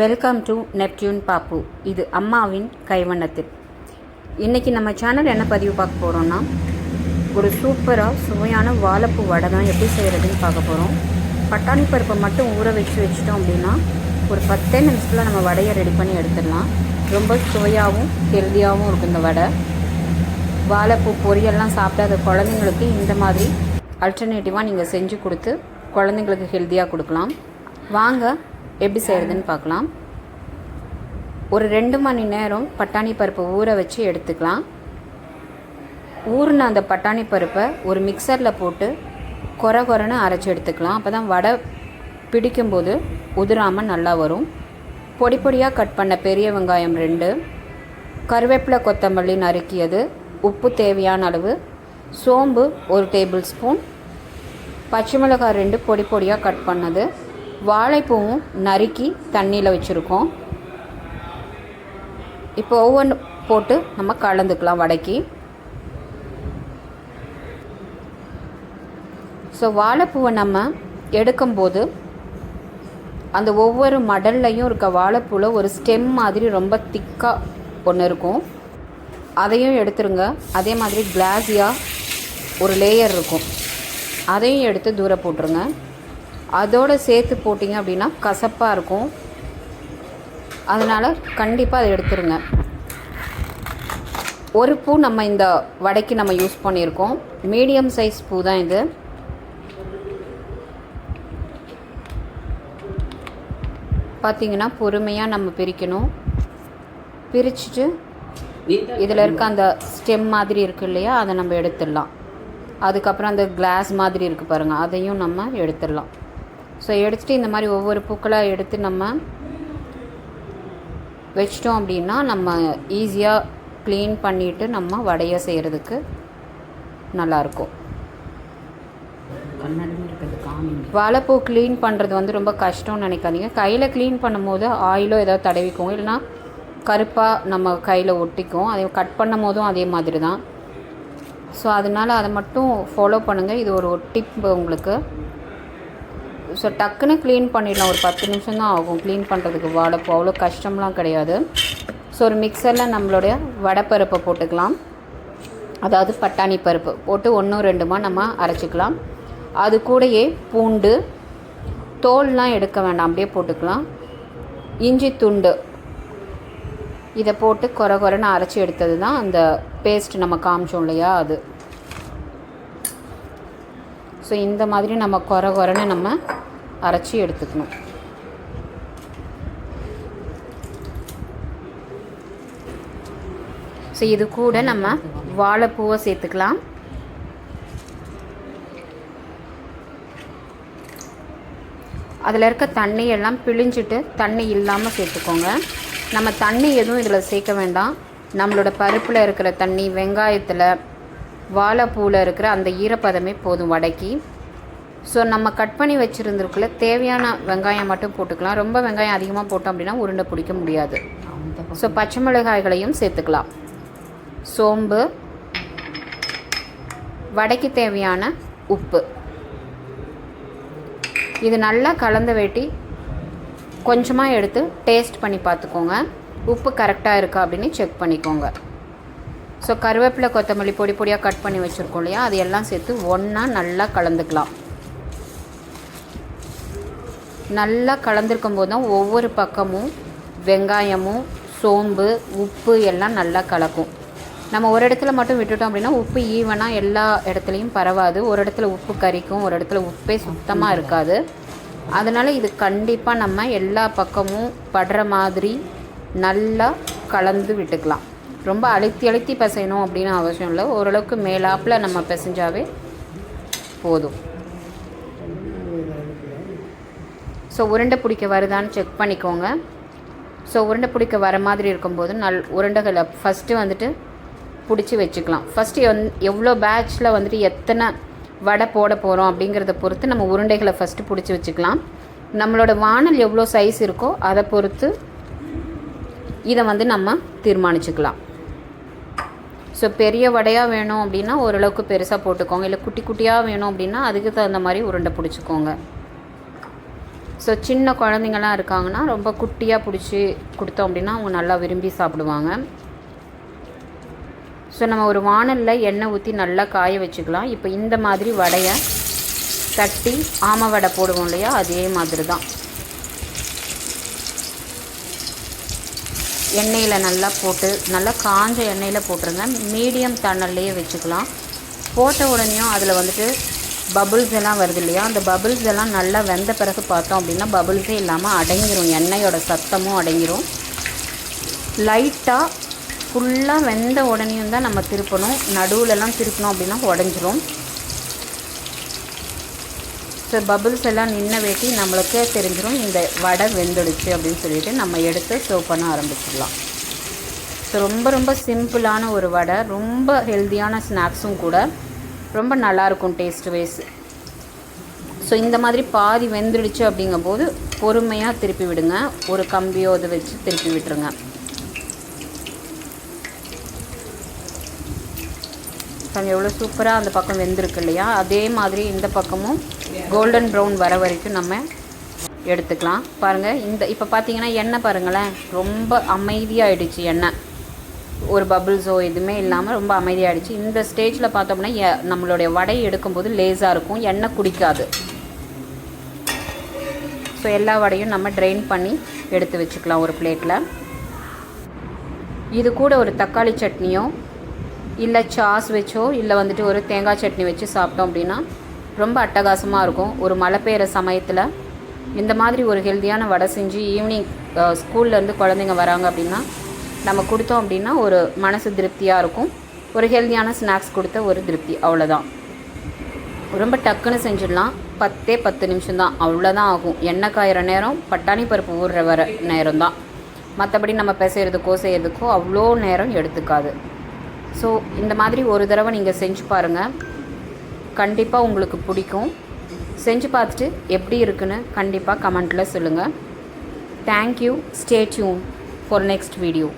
Welcome to Neptune பாப்பு. இது அம்மாவின் கைவண்ணத்தில். இன்றைக்கி நம்ம சேனல் என்ன பதிவு பார்க்க போகிறோன்னா ஒரு சூப்பராக சுவையான வாழைப்பூ வடை தான் எப்படி செய்கிறதுன்னு பார்க்க போகிறோம் பட்டாணி பருப்பை மட்டும் ஊற வச்சு வச்சிட்டோம் அப்படின்னா ஒரு பத்தே நிமிஷத்தில் நம்ம வடையை ரெடி பண்ணி எடுத்துடலாம். ரொம்ப சுவையாகவும் ஹெல்தியாகவும் இருக்கும் இந்த வடை. வாழைப்பூ பொரியல்லாம் சாப்பிடாத குழந்தைங்களுக்கு இந்த மாதிரி அல்டர்னேட்டிவாக நீங்கள் செஞ்சு கொடுத்து குழந்தைங்களுக்கு ஹெல்த்தியாக கொடுக்கலாம். வாங்க எப்படி செய்கிறதுன்னு பார்க்கலாம். ஒரு ரெண்டு மணி நேரம் பட்டாணி பருப்பை ஊற வச்சு எடுத்துக்கலாம். ஊறின அந்த பட்டாணி பருப்பை ஒரு மிக்சரில் போட்டு கொர கொரன்னு அரைச்சி எடுத்துக்கலாம். அப்போ தான் வடை பிடிக்கும்போது உதிராமல் நல்லா வரும். பொடி பொடியாக கட் பண்ண பெரிய வெங்காயம் ரெண்டு. கருவேப்பிலை கொத்தமல்லி நறுக்கியது. உப்பு தேவையான அளவு. சோம்பு ஒரு டேபிள் ஸ்பூன். பச்சை மிளகாய் ரெண்டு பொடி பொடியாக கட் பண்ணது. வாழைப்பூவும் நறுக்கி தண்ணியில் வச்சுருக்கோம். இப்போ ஒவ்வொன்று போட்டு நம்ம கலந்துக்கலாம் வடைக்கு ஸோ வாழைப்பூவை நம்ம எடுக்கும்போது அந்த ஒவ்வொரு மடல்லையும் இருக்க வாழைப்பூவில் ஒரு ஸ்டெம் மாதிரி ரொம்ப திக்காக ஒன்று இருக்கும். அதையும் எடுத்துருங்க. அதே மாதிரி கிளாஸியாக ஒரு லேயர் இருக்கும். அதையும் எடுத்து தூர போட்டுருங்க. அதோடு சேர்த்து போட்டிங்க அப்படின்னா கசப்பாக இருக்கும். அதனால் கண்டிப்பாக அதை எடுத்துருங்க. ஒரு பூ நம்ம இந்த வடைக்கு நம்ம யூஸ் பண்ணியிருக்கோம். மீடியம் சைஸ் பூ தான் இது. பார்த்திங்கன்னா பொறுமையாக நம்ம பிரிக்கணும். பிரிச்சுட்டு இதில் இருக்க அந்த ஸ்டெம் மாதிரி இருக்கு இல்லையா அதை நம்ம எடுத்துடலாம். அதுக்கப்புறம் அந்த கிளாஸ் மாதிரி இருக்குது பாருங்கள் அதையும் நம்ம எடுத்துடலாம். ஸோ எடுத்துகிட்டு இந்த மாதிரி ஒவ்வொரு பூக்களாக எடுத்து நம்ம வச்சிட்டோம் அப்படின்னா நம்ம ஈஸியாக க்ளீன் பண்ணிவிட்டு நம்ம வடையை செய்கிறதுக்கு நல்லாயிருக்கும் வாழைப்பூ க்ளீன் பண்ணுறது வந்து ரொம்ப கஷ்டம்னு நினைக்காதீங்க. கையில் க்ளீன் பண்ணும்போது ஆயிலோ ஏதாவது தடவிக்கும் இல்லைனா கருப்பாக நம்ம கையில் ஒட்டிக்கும். அதை கட் பண்ணும் போதும் அதே மாதிரி தான் ஸோ அதனால் அதை மட்டும் ஃபாலோ பண்ணுங்கள் இது ஒரு டிப் உங்களுக்கு. ஸோ டக்குன்னு க்ளீன் பண்ணிடலாம். ஒரு பத்து நிமிஷம் தான் ஆகும். க்ளீன் பண்ணுறதுக்கு வாடப்போ. அவ்வளோ கஷ்டம்லாம் கிடையாது. ஸோ ஒரு மிக்சரில் நம்மளுடைய வடைப்பருப்பை போட்டுக்கலாம். அதாவது பட்டாணி பருப்பு. போட்டு ஒன்றும் ரெண்டுமா நம்ம அரைச்சிக்கலாம். அது கூடயே பூண்டு தோல்லாம் எடுக்க வேண்டாம். அப்படியே போட்டுக்கலாம். இஞ்சி துண்டு. இதை போட்டு கொர கொரன்னு அரைச்சி எடுத்தது தான் அந்த பேஸ்ட் நம்ம காமிச்சோம் இல்லையா அது. ஸோ இந்த மாதிரி நம்ம கொர கொரன்னு நம்ம அரைச்சி எடுத்துக்கணும். ஸோ இது கூட நம்ம வாழைப்பூவை சேர்த்துக்கலாம். அதில் இருக்க தண்ணியெல்லாம் பிழிஞ்சிட்டு தண்ணி இல்லாமல் சேர்த்துக்கோங்க. நம்ம தண்ணி எதுவும் இதில் சேர்க்க வேண்டாம். நம்மளோட பருப்பில் இருக்கிற தண்ணி வெங்காயத்தில் வாழைப்பூவில் இருக்கிற அந்த ஈரப்பதமே போதும் வடக்கி ஸோ நம்ம கட் பண்ணி வச்சுருந்துருக்குள்ள தேவையான வெங்காயம் மட்டும் போட்டுக்கலாம். ரொம்ப வெங்காயம் அதிகமாக போட்டோம் அப்படின்னா உருண்டை பிடிக்க முடியாது. ஸோ பச்சை மிளகாய்களையும் சேர்த்துக்கலாம். சோம்பு வடைக்கு தேவையான உப்பு. இது நல்லா கலந்து வெட்டி கொஞ்சமாக எடுத்து டேஸ்ட் பண்ணி பார்த்துக்கோங்க. உப்பு கரெக்டாக இருக்கா அப்படின்னு செக் பண்ணிக்கோங்க. ஸோ கருவேப்பிலை கொத்தமல்லி பொடி பொடியாக கட் பண்ணி வச்சுருக்கோம் இல்லையா? அது எல்லாம் சேர்த்து ஒன்றா நல்லா கலந்துக்கலாம். நல்லா கலந்துருக்கும் போது தான் ஒவ்வொரு பக்கமும் வெங்காயமும் சோம்பு உப்பு எல்லாம் நல்லா கலக்கும். நம்ம ஒரு இடத்துல மட்டும் விட்டுட்டோம் அப்படின்னா உப்பு ஈவனாக எல்லா இடத்துலையும் பரவாது. ஒரு இடத்துல உப்பு கறிக்கும் ஒரு இடத்துல உப்பே சுத்தமாக இருக்காது. அதனால் இது கண்டிப்பாக நம்ம எல்லா பக்கமும் படுற மாதிரி நல்லா கலந்து விட்டுக்கலாம். ரொம்ப அழுத்தி அழுத்தி பிசையணும் அப்படின்னு அவசியம் இல்லை. ஓரளவுக்கு மேலாப்பில் நம்ம பிசைஞ்சாவே போதும். ஸோ உருண்டை பிடிக்க வருதான்னு செக் பண்ணிக்கோங்க. ஸோ உருண்டை பிடிக்க வர மாதிரி இருக்கும்போது நல் உருண்டைகளை ஃபஸ்ட்டு வந்துட்டு பிடிச்சி வச்சுக்கலாம். ஃபஸ்ட்டு எந் எவ்வளோ பேட்சில் வந்துட்டு எத்தனை வடை போட போகிறோம் அப்படிங்கிறத பொறுத்து நம்ம உருண்டைகளை ஃபஸ்ட்டு பிடிச்சி வச்சுக்கலாம். நம்மளோட வானல் எவ்வளோ சைஸ் இருக்கோ அதை பொறுத்து இதை வந்து நம்ம தீர்மானிச்சுக்கலாம். ஸோ பெரிய வடையாக வேணும் அப்படின்னா ஓரளவுக்கு பெருசாக போட்டுக்கோங்க. இல்லை குட்டி குட்டியாக வேணும் அப்படின்னா அதுக்கு தகுந்த மாதிரி உருண்டை பிடிச்சிக்கோங்க. ஸோ சின்ன குழந்தைங்கள்லாம் இருக்காங்கன்னா ரொம்ப குட்டியாக பிடிச்சி கொடுத்தோம் அப்படின்னா அவங்க நல்லா விரும்பி சாப்பிடுவாங்க. ஸோ நம்ம ஒரு வானலில் எண்ணெய் ஊற்றி நல்லா காய வச்சுக்கலாம். இப்போ இந்த மாதிரி வடையை தட்டி ஆம வடை போடுவோம் இல்லையா? அதே மாதிரி தான் எண்ணெயில் நல்லா போட்டு நல்லா காஞ்ச எண்ணெயில் போட்டுருங்க. மீடியம் தண்ணல்லையே வச்சுக்கலாம். போட்ட உடனேயும் அதில் வந்துட்டு பபுள்ஸ் எல்லாம் வருது இல்லையா? அந்த பபுள்ஸ் எல்லாம் நல்லா வெந்த பிறகு பார்த்தோம் அப்படின்னா பபுள்ஸே இல்லாமல் அடங்கிரும். எண்ணெயோட சத்தமும் அடங்கிரும். லைட்டாக ஃபுல்லாக வெந்த உடனேயும் தான் நம்ம திருப்பணும். நடுவுலலாம் திருப்பினோம் அப்படின்னா உடஞ்சிரும். ஸோ பபுள்ஸ் எல்லாம் நின்ன வேட்டி நம்மளுக்கே தெரிஞ்சிடும் இந்த வடை வெந்துடுச்சு அப்படின்னு சொல்லிட்டு நம்ம எடுத்து சர்வ் பண்ண ஆரம்பிச்சிடலாம். ஸோ ரொம்ப ரொம்ப சிம்பிளான ஒரு வடை. ரொம்ப ஹெல்த்தியான ஸ்நாக்ஸும் கூட. ரொம்ப நல்லாயிருக்கும் டேஸ்ட் வைஸ் ஸோ இந்த மாதிரி பாதி வெந்துடுச்சு அப்படிங்கும்போது பொறுமையாக திருப்பி விடுங்க. ஒரு கம்பியோ இதை வச்சு திருப்பி விட்டுருங்க. கொஞ்சம் எவ்வளோ சூப்பராக அந்த பக்கம் வெந்திருக்கு இல்லையா? அதே மாதிரி இந்த பக்கமும் கோல்டன் ப்ரௌன் வர வரைக்கும் நம்ம எடுத்துக்கலாம். பாருங்கள் இந்த இப்போ பார்த்தீங்கன்னா எண்ணெய் பாருங்களேன். ரொம்ப அமைதியாகிடுச்சு எண்ணெய். ஒரு பபுள்ஸோ எதுவுமே இல்லாமல் ரொம்ப அமைதியாகிடுச்சு இந்த ஸ்டேஜில் பார்த்தோம்னா எ- நம்மளுடைய வடை எடுக்கும்போது லேஸாக இருக்கும் எண்ணெய் குடிக்காது. ஸோ எல்லா வடையும் நம்ம ட்ரெயின் பண்ணி எடுத்து வச்சுக்கலாம் ஒரு பிளேட்டில் இது கூட ஒரு தக்காளி சட்னியோ இல்லை சாஸ் வச்சோ இல்லை வந்துட்டு ஒரு தேங்காய் சட்னி வச்சு சாப்பிட்டோம் அப்படின்னா ரொம்ப அட்டகாசமாக இருக்கும். ஒரு மழை பெய்கிற சமயத்தில் இந்த மாதிரி ஒரு ஹெல்த்தியான வடை செஞ்சு ஈவினிங் ஸ்கூல்லேருந்து குழந்தைங்க வராங்க அப்படின்னா நம்ம கொடுத்தோம் அப்படின்னா ஒரு மனசு திருப்தியாக இருக்கும். ஒரு ஹெல்த்தியான ஸ்நாக்ஸ் கொடுத்த ஒரு திருப்தி அவ்வளோதான் ரொம்ப டக்குன்னு செஞ்சிடலாம். பத்தே பத்து நிமிஷம் தான் அவ்வளோதான் ஆகும். எண்ணெய் காயிற நேரம் பட்டாணி பருப்பு ஊறுற வர நேரம் தான் மற்றபடி நம்ம பிசைகிறதுக்கோ செய்கிறதுக்கோ அவ்வளோ நேரம் எடுத்துக்காது. ஸோ இந்த மாதிரி ஒரு தடவை நீங்கள் செஞ்சு பாருங்கள் கண்டிப்பாக உங்களுக்கு பிடிக்கும். செஞ்சு பார்த்துட்டு எப்படி இருக்குன்னு கண்டிப்பாக கமெண்ட்டில் சொல்லுங்கள் thank you stay tuned for next video